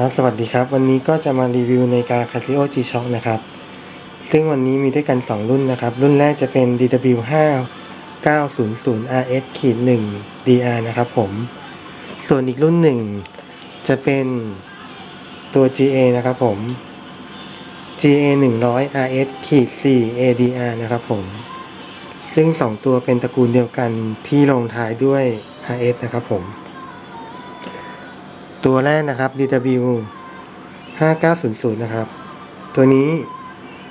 ครับสวัสดีครับ วันนี้ก็จะมารีวิวในการ Casio G-Shock นะครับ ซึ่งวันนี้มีด้วยกัน 2 รุ่นนะครับ รุ่นแรกจะเป็น DW5 900 RS ขีด1 DR นะครับผม ส่วนอีกรุ่นหนึ่งจะเป็นตัว GA นะครับผม GA 100 RS ขีด4 ADR นะครับผม ซึ่ง 2 ตัวเป็นตระกูลเดียวกันที่ลงท้ายด้วย RS นะครับผม ตัวแรกนะครับ DW 5900 นะครับ ตัวนี้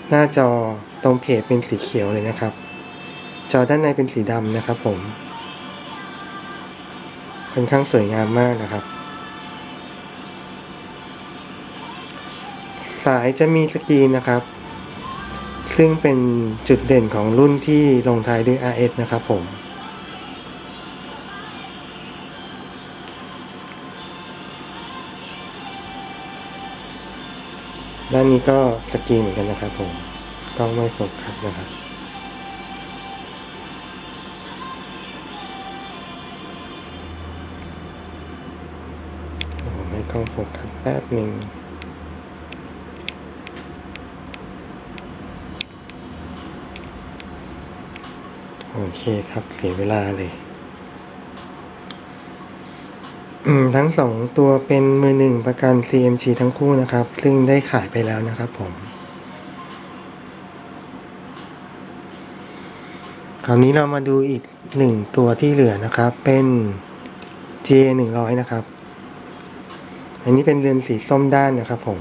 หน้าจอตรงเพจเป็นสีเขียวเลยนะครับ จอด้านในเป็นสีดำนะครับผมค่อนข้างสวยงามมากนะครับ สายจะมีสกรีนนะครับ ซึ่งเป็นจุดเด่นของรุ่นที่ลงท้ายด้วย RS นะครับผม ด้านนี้ก็สกรีนเหมือนกันนะครับผมกล้องไม่โฟกัสนะครับ ผมให้กล้องโฟกัสแป๊บหนึ่งโอเคครับเสียเวลาเลย ทั้งสองตัวเป็นมือหนึ่งประกัน CMG ทั้งคู่นะครับ ซึ่งได้ขายไปแล้วนะครับผม คราวนี้เรามาดูอีกหนึ่งตัวที่เหลือนะครับ เป็น GA 100 นะครับ อันนี้เป็นเรือนสีส้มด้านนะครับผม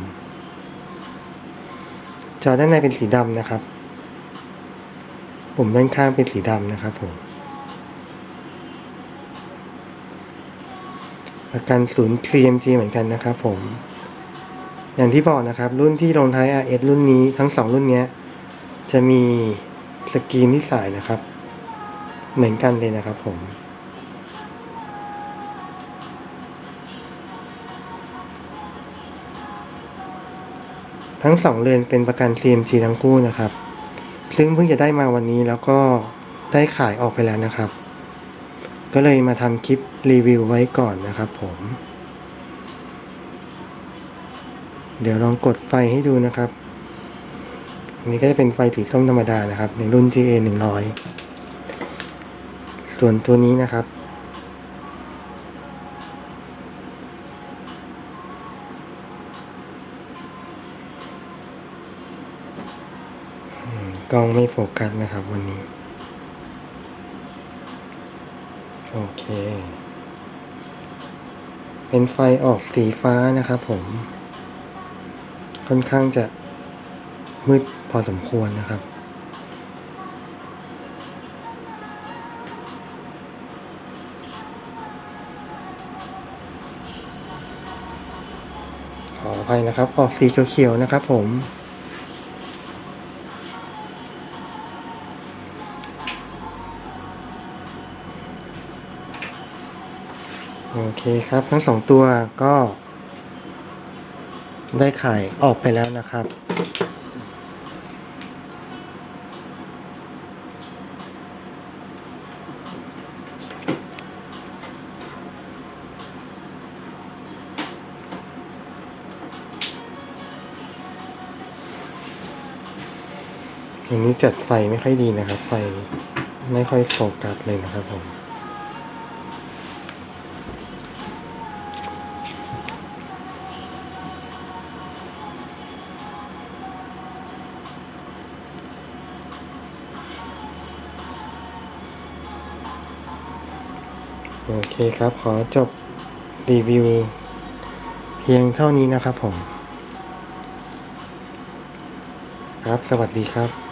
จอด้านในเป็นสีดำนะครับ ปุ่มด้านข้างเป็นสีดำนะครับผม ประกันศูนย์ CMG เหมือนกันนะครับผม อย่างที่บอกนะครับ รุ่นที่ลงท้าย RS รุ่นนี้ทั้งสองรุ่นนี้จะมีสกรีนที่สายนะครับ เหมือนกันเลยนะครับผมทั้งสองเรือนเป็นประกัน CMG ทั้งคู่นะครับ ซึ่งเพิ่งจะได้มาวันนี้แล้วก็ได้ขายออกไปแล้วนะครับ ก็เลยมาทำคลิปรีวิวไว้ก่อนนะครับผม เดี๋ยวลองกดไฟให้ดูนะครับอันนี้ก็จะเป็นไฟสีส้มธรรมดานะครับ ในรุ่น GA 100 ส่วนตัวนี้นะครับกล้องไม่โฟกัสนะครับวันนี้ โอเค เป็นไฟออกสีฟ้านะครับผม ค่อนข้างจะมืดพอสมควรนะครับ ขออภัยนะครับ ออกสีเขียวๆนะครับผม โอเคครับทั้งสองตัวก็ ได้ขายออกไปแล้วนะครับ อย่างนี้จัดไฟไม่ค่อยดีนะครับ ไฟไม่ค่อยโฟกัสเลยนะครับผม โอเคครับ ขอจบรีวิว เพียงเท่านี้นะครับผม ครับ สวัสดีครับ